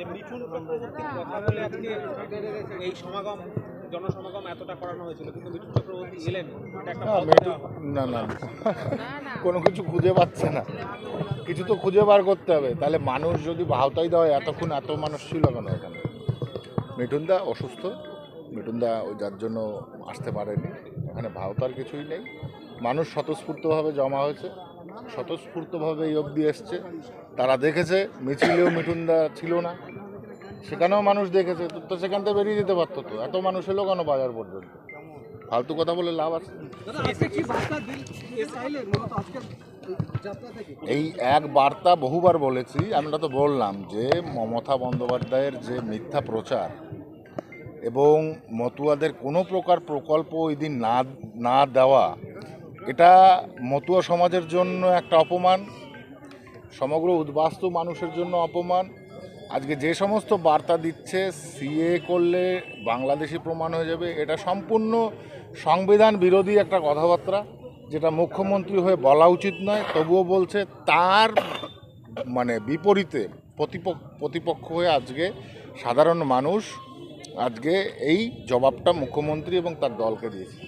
যে মিঠুন চক্রবর্তীর কথা বলে আজকে এই সমাগম জনসমাগম এতটা করানো হয়েছিল কিন্তু মিঠুন চক্রবর্তী এলেন। না। না না। কোনো কিছু খুঁজে পাচ্ছে না। কিছু তো খুঁজে বার করতে হবে। তাহলে মানুষ যদি ভাওতাই দেওয়া হয়, এতক্ষণ এত মানুষ ছিল কেন এখানে? মিঠুনদা অসুস্থ। মিঠুনদা ওই যার জন্য আসতে পারেনি। এখানে ভাওতার কিছুই নেই। মানুষ স্বতঃস্ফূর্তভাবে জমা হয়েছে স্বতঃস্ফূর্তভাবে এই অবধি এসছে। তারা দেখেছে মিছিলেও মিঠুনদা ছিল না। সেখানেও মানুষ দেখেছে তো- তো সেখান থেকে বেরিয়ে যেতে পারতো তো। এত মানুষ এলো কেন বাজার পর্যন্ত? ফালতু কথা বলে লাভ আছে। এই এক বার্তা বহুবার বলেছি আমরা তো বললাম যে মমতা বন্দ্যোপাধ্যায়ের যে মিথ্যা প্রচার এবং মতুয়াদের কোনো প্রকার প্রকল্প ওই দিন না না দেওয়া এটা মতুয়া সমাজের জন্য একটা অপমান, সমগ্র উদ্বাস্তু মানুষের জন্য অপমান। আজকে যে সমস্ত বার্তা দিচ্ছে, সিএ করলে বাংলাদেশি প্রমাণ হয়ে যাবে। এটা সম্পূর্ণ সংবিধান বিরোধী একটা কথাবার্তা, যেটা মুখ্যমন্ত্রী হয়ে বলা উচিত নয়, তবুও বলছে তার মানে বিপরীতে প্রতিপক্ষ প্রতিপক্ষ হয়ে আজকে সাধারণ মানুষ আজকে এই জবাবটা মুখ্যমন্ত্রী এবং তার দলকে দিয়েছে।